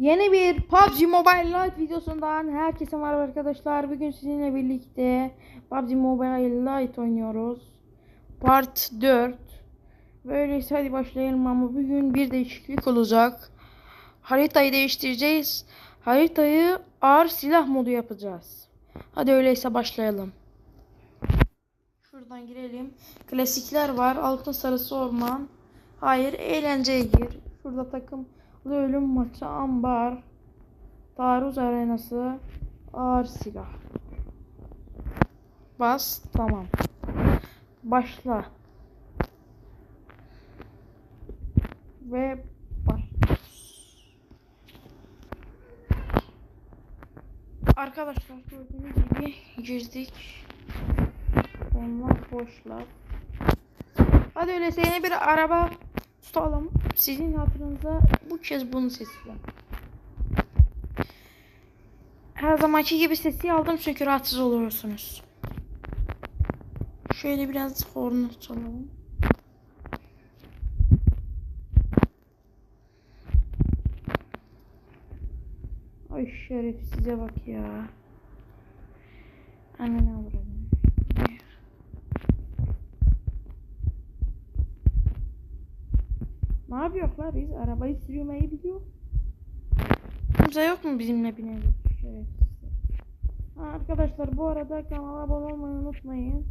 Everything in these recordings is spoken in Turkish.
Yeni bir PUBG Mobile Lite videosundan herkese merhaba arkadaşlar. Bugün sizinle birlikte PUBG Mobile Lite oynuyoruz. Part 4. Böyleyse hadi başlayalım ama bugün bir değişiklik olacak. Haritayı değiştireceğiz. Haritayı ağır silah modu yapacağız. Hadi öyleyse başlayalım. Şuradan girelim. Klasikler var. Altın sarısı orman. Hayır eğlenceye gir. Şurada takım ölüm maçı ambar. Taarruz arenası. Ağır silah. Bas. Tamam. Başla. Ve başlıyoruz. Arkadaşlar gördüğünüz gibi girdik. Onlar boşlar. Hadi öyleyse yeni bir araba tutalım. Sizin hatırınıza bu kez bunu seçeceğim. Her zamanki gibi sesi aldım çünkü rahatsız oluyorsunuz. Şöyle biraz hornu tutalım. Ay şeref size bak ya. Annene avradım. Ne yapıyorlar biz? Arabayı sürmeyi biliyor. Kimse yok mu bizimle binelim? Ha, arkadaşlar bu arada kanala abone olmayı unutmayın.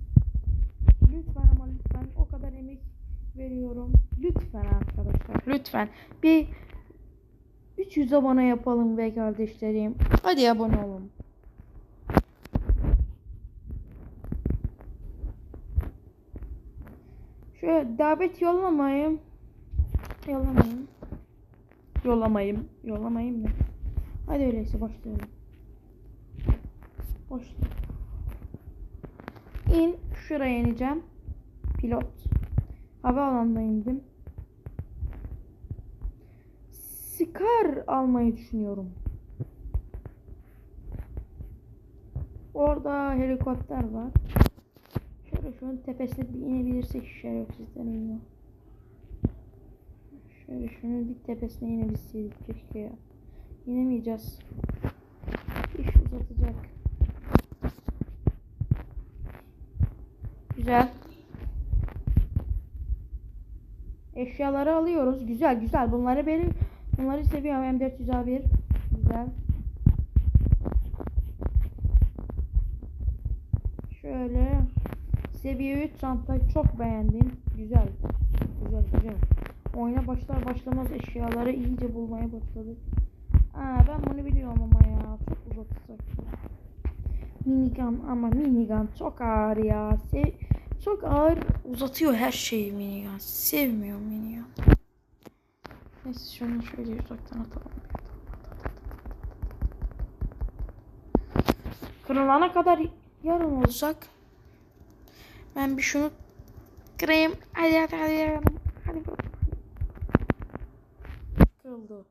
Lütfen ama lütfen o kadar emek veriyorum. Lütfen arkadaşlar lütfen bir 300 abone yapalım be kardeşlerim. Hadi abone olun. Şöyle davet yollamayayım. Yollamayayım. Yollamayayım. Yollamayayım da. Hadi öyleyse başlayalım. Başla. İn. Şuraya ineceğim. Pilot. Havaalanına indim. Scar almayı düşünüyorum. Orada helikopter var. Şöyle şunun tepesine bir inebilirsek şerefsizden iniyor. Şöyle şunun bir tepesine inebilseydik keşke ya. İnemeyeceğiz. İş uzatacak. Güzel. Eşyaları alıyoruz. Güzel güzel. Bunları benim bunları seviyorum. M401. Güzel. Şöyle seviye 3 çantayı çok beğendim. Güzel. Güzel güzel. Oyuna başlar başlamaz eşyaları iyice bulmaya başladık. Aa ben bunu biliyorum ama ya. Çok uzatacak. Minigun ama minigun çok ağır ya. Sev çok ağır uzatıyor her şeyi minigun. Sevmiyorum minigun. Neyse şunu şöyle uzaktan atalım. Kırılana kadar yarın olacak. Ben bir şunu kırayım. Hadi hadi hadi. Hadi bakalım. Kırıldı.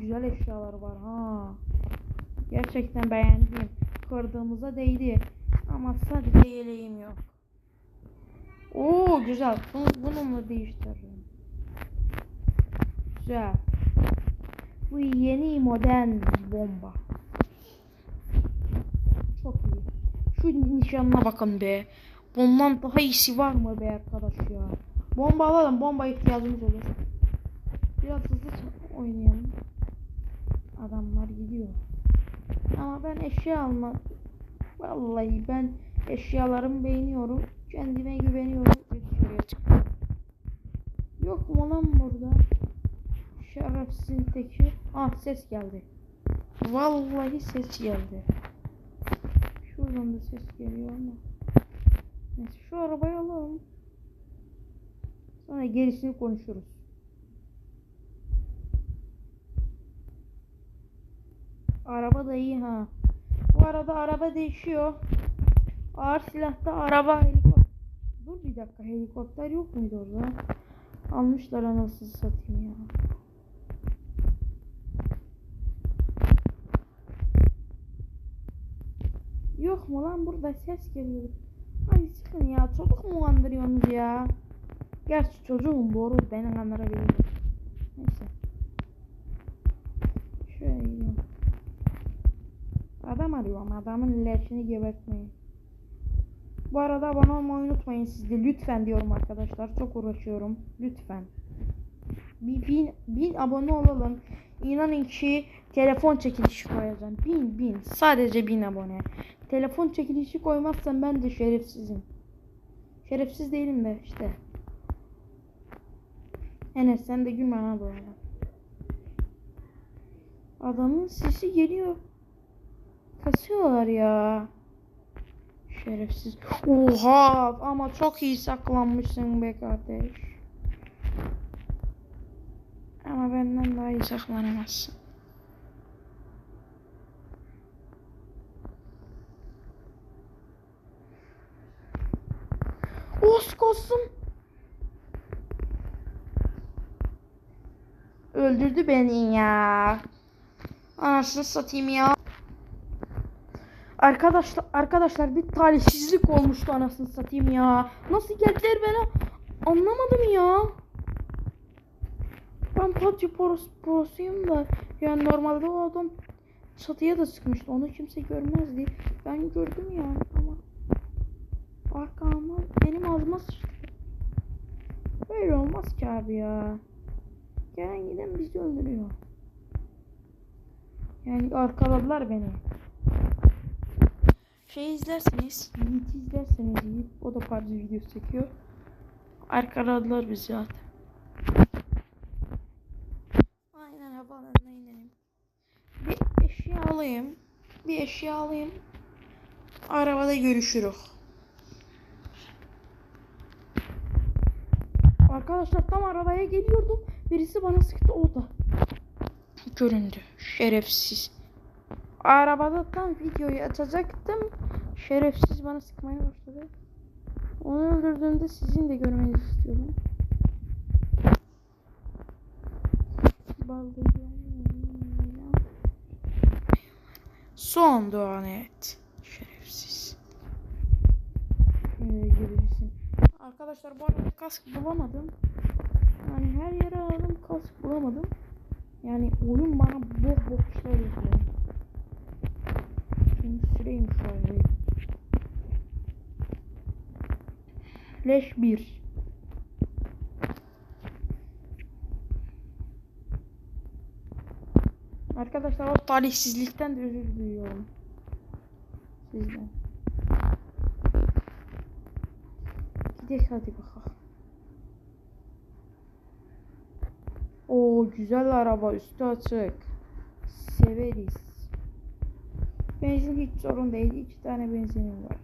Güzel eşyalar var ha. Gerçekten beğendim. Kırdığımıza değdi. Ama sadece yeleğim yok. Oo güzel. Bunu, mu değiştiririm? Güzel. Bu yeni modern bomba. Çok iyi. Şu nişanına bakın be. Bundan daha iyisi var mı be arkadaş ya? Bomba alalım. Bomba ihtiyacımız olur. Biraz hızlı oynayalım. Adamlar gidiyor. Ama ben eşya alma. Vallahi ben eşyalarımı beğeniyorum. Kendime güveniyorum. Ve dışarıya. Yok mu lan burada? Şerefsizin teki. Ah ses geldi. Vallahi ses geldi. Şuradan da ses geliyor ama. Neyse şu arabayı alalım. Sonra gerisini konuşuruz. Araba da iyi ha. Bu arada araba değişiyor. Ağır silahta araba helikopter. Dur bir dakika helikopter yok muydu orada? Almışlar anasını satayım ya. Yok mu lan burada ses geliyor. Hadi çıkın ya çocuk mu kandırıyorsunuz ya? Gerçi çocuğum doğru beni kandırabilir. Neyse. Şöyle gidiyorum. Adam arıyorum. Adamın leşini gebertmeyi. Bu arada abone olmayı unutmayın siz de. Lütfen diyorum arkadaşlar. Çok uğraşıyorum. Lütfen. Bir bin, bin abone olalım. İnanın ki telefon çekilişi koyacağım. Bin bin. Sadece bin abone. Telefon çekilişi koymazsam ben de şerefsizim. Şerefsiz değilim de işte. Enes sen de gülme ha bu arada. Adamın sesi geliyor. Kasıyorlar ya. Şerefsiz. Oha ama çok iyi saklanmışsın be kardeş. Ama benden daha iyi saklanamazsın. Os Öldürdü beni ya. Anasını satayım ya. Arkadaşlar arkadaşlar bir talihsizlik olmuştu anasını satayım ya. Nasıl geldiler bana anlamadım ya. Ben PUBG pros, prosuyum da yani normalde o adam çatıya da sıkmıştı. Onu kimse görmezdi. Ben gördüm yani ama arkamda benim ağzıma sıçtı. Böyle olmaz ki abi ya. Gelen giden bizi öldürüyor. Yani arkaladılar beni. Şey izlerseniz, Yiğit izlerseniz Yiğit o da PUBG videosu çekiyor. Arkaladılar bizi zaten. Aynen havalarına inelim. Bir eşya alayım. Bir eşya alayım. Arabada görüşürüz. Arkadaşlar tam arabaya geliyordum. Birisi bana sıktı o da. Göründü. Şerefsiz. Arabada tam videoyu açacaktım. Şerefsiz bana sıkmaya başladı. Onu öldürdüğümde sizin de görmenizi istiyorum. Son doğan et. Şerefsiz. Arkadaşlar bu arada kask bulamadım. Yani her yere aradım kask bulamadım. Yani oyun bana bok bok işler yapıyor. Şimdi süreyim şöyle. Leş 1. Arkadaşlar o talihsizlikten de özür diliyorum. Sizden. Gidelim hadi bakalım. Oo güzel araba üstü açık. Severiz. Benzin hiç sorun değil. İki tane benzinim var.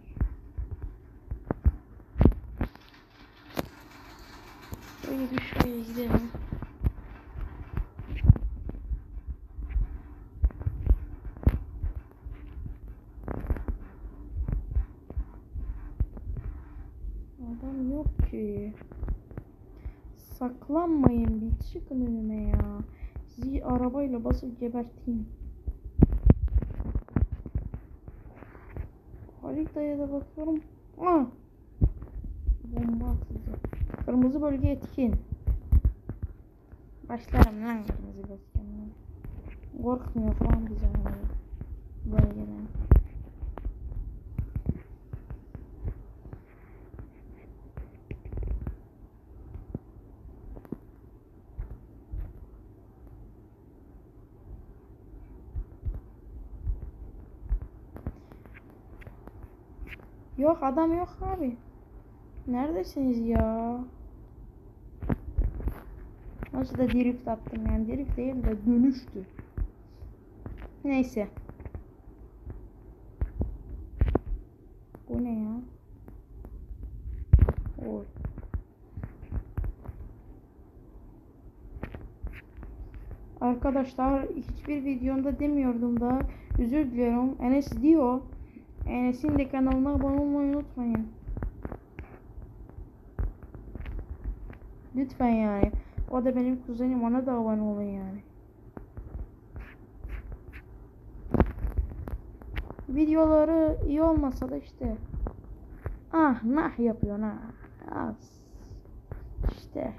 Şöyle bir şöyle gidelim. Adam yok ki. Saklanmayın bir çıkın önüme ya. Sizi arabayla basıp geberteyim. Haritaya da bakıyorum. Aa! Bomba atıldı. Kırmızı bölge etkin. Başlarım lan kırmızı bölgeden. Korkmuyor falan bize bölgeden. Yok adam yok abi. Neredesiniz ya? Nasıl da drift attım yani drift değil de dönüştü. Neyse. Bu ne ya? Oy. Arkadaşlar hiçbir videomda demiyordum da özür diliyorum. Enes diyor. Enes'in de kanalına abone olmayı unutmayın. Lütfen yani. O da benim kuzenim ona da abone olun yani. Videoları iyi olmasa da işte. Ah nah yapıyor nah. Az. İşte.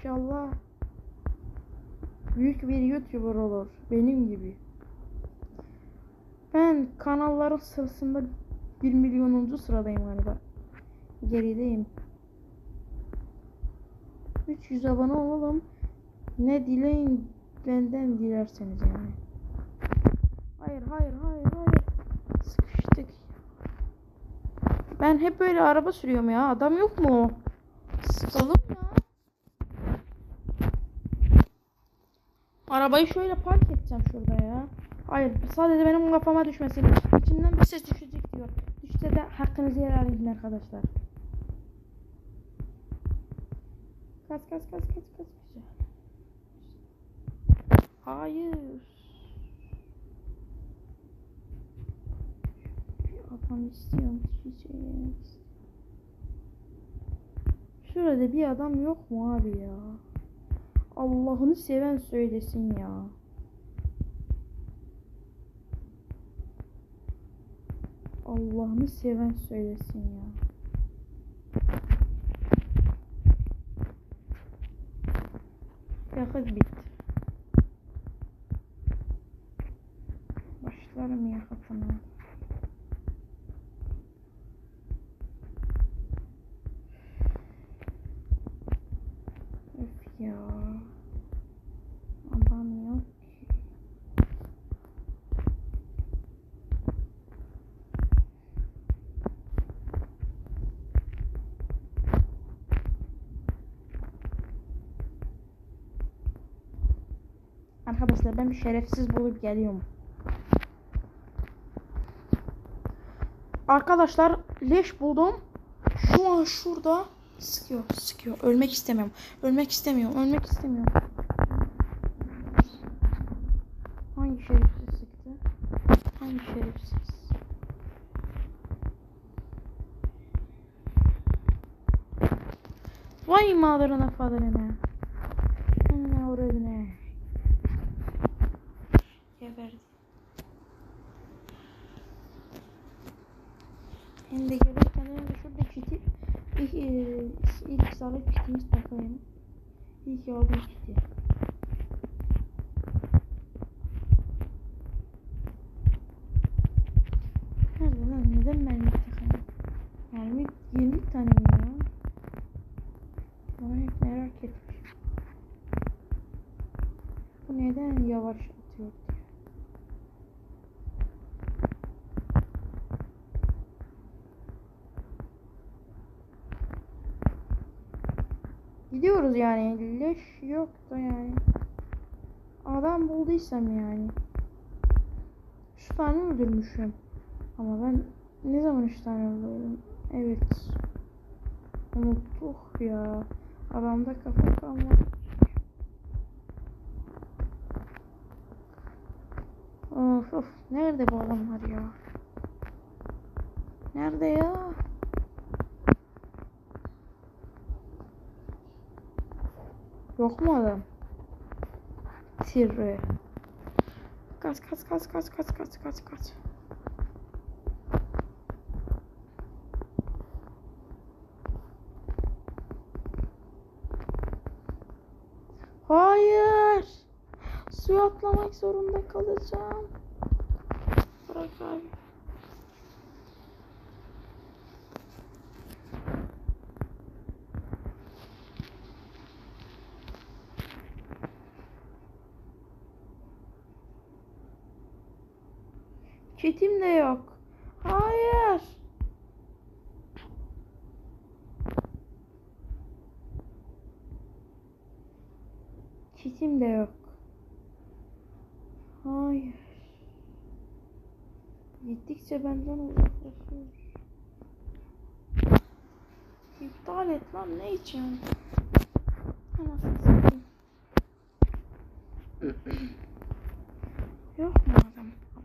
inşallah büyük bir YouTuber olur. Benim gibi. Ben kanalların sırasında 1 milyonuncu sıradayım galiba. Gerideyim. 300 abone olalım. Ne dileyin benden dilerseniz yani. Hayır hayır hayır hayır. Sıkıştık. Ben hep böyle araba sürüyorum ya. Adam yok mu? Sıkalım ya. Arabayı şöyle park edeceğim şurada ya. Hayır sadece benim kafama düşmesin. İçinden bir ses düşecek diyor. Düşse de hakkınızı helal edin arkadaşlar. Kaç kaç kaç kaç kaç. Hayır. Adam istiyorum. Hiç şey yemek. Şurada bir adam yok mu abi ya? Allah'ını seven söylesin ya. Allah'ını seven söylesin ya. Yakıt bitti. Başlarım yakıtına. Öf ya. Adam yok ki. Arkadaşlar ben şerefsiz bulup geliyorum. Arkadaşlar leş buldum. Şu an şurada sıkıyor, sıkıyor. Ölmek istemiyorum. Ölmek istemiyorum. Ölmek istemiyorum. Hangi şerefsiz sıktı? Hangi şerefsiz? Vay mağduruna fadırına. Ne uğradına. Geberdi. Hem de gelirken de şurada kiti ilk, e, ilk sağlık kitimiz takayım. İlk aldım kiti. Nerede lan? Neden mermi takayım? Mermi 20 tane mi ya? Onu hep merak etmiş. Bu neden yavaş atıyor diye. Gidiyoruz yani. Leş yok da yani. Adam bulduysam yani. Üç tane öldürmüşüm. Ama ben ne zaman üç tane öldürdüm? Evet. Unuttuk ya. Adamda kafa kalmadı. Of of. Nerede bu adamlar ya? Nerede ya? Yok mu adam? Tirre. Kaç kaç kaç kaç kaç kaç kaç kaç. Hayır. Suya atlamak zorunda kalacağım. Bırak abi. Kitim de yok. Hayır. Kitim de yok. Hayır. Gittikçe benden uzaklaşıyor. İptal et lan ne için? Anasını satayım.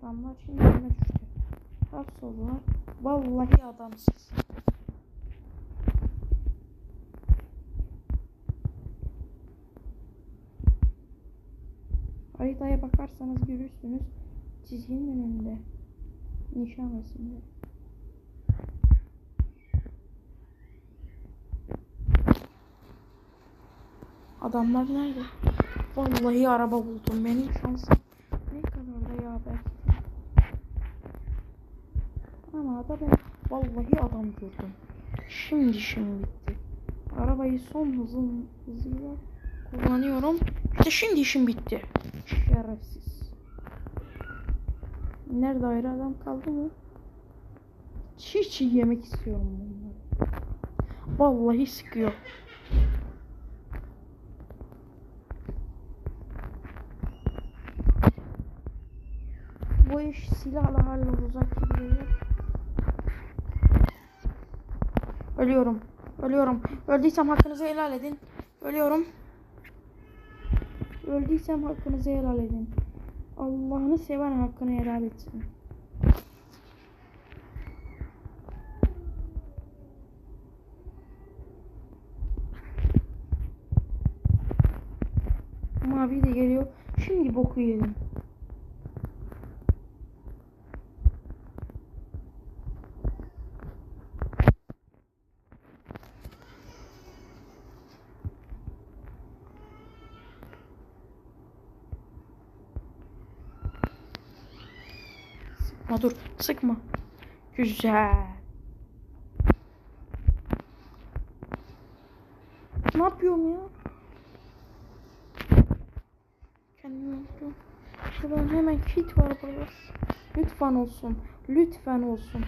Adamlar şimdi önüme düştü. Hapsoldular. Vallahi adamsız. Haritaya bakarsanız görürsünüz. Çizginin önünde. Nişan resimleri. Adamlar nerede? Vallahi araba buldum. Benim şansım ne kadar da ya belki. de. Ama da ben vallahi adam gördüm. Şimdi işim bitti. Arabayı son hızın hızıyla kullanıyorum. İşte şimdi işim bitti. Şerefsiz. Nerede ayrı adam kaldı mı? Çiğ çiğ yemek istiyorum bunları. Vallahi sıkıyor. Bu iş silahla hallolacak gibi değil. Ölüyorum. Ölüyorum. Öldüysem hakkınızı helal edin. Ölüyorum. Öldüysem hakkınızı helal edin. Allah'ını seven hakkını helal etsin. Mavi de geliyor. Şimdi boku yedim. Sıkma dur. Sıkma. Güzel. Ne yapıyorum ya? Kendimi unuttum. Şuradan hemen kit var burada. Lütfen olsun. Lütfen olsun.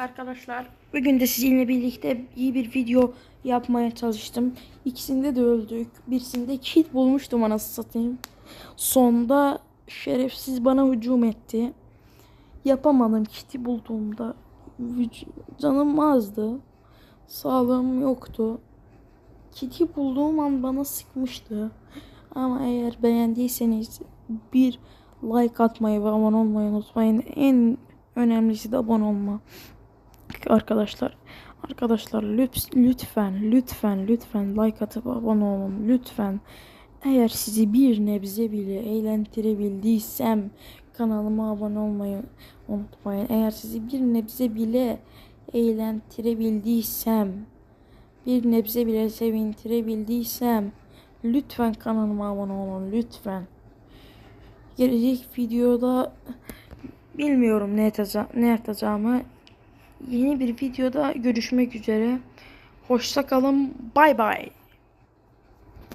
Arkadaşlar bugün de sizinle birlikte iyi bir video yapmaya çalıştım. İkisinde de öldük. Birisinde kit bulmuştum anasını satayım. Sonda şerefsiz bana hücum etti. Yapamadım kiti bulduğumda. Canım azdı. Sağlığım yoktu. Kiti bulduğum an bana sıkmıştı. Ama eğer beğendiyseniz bir like atmayı ve abone olmayı unutmayın. En önemlisi de abone olma. Arkadaşlar arkadaşlar lüt- lütfen lütfen lütfen like atıp abone olun lütfen. Eğer sizi bir nebze bile eğlendirebildiysem kanalıma abone olmayı unutmayın. Eğer sizi bir nebze bile eğlendirebildiysem bir nebze bile sevindirebildiysem lütfen kanalıma abone olun lütfen. Gelecek videoda bilmiyorum ne yataca- ne. Yeni bir videoda görüşmek üzere. Hoşça kalın. Bay bay.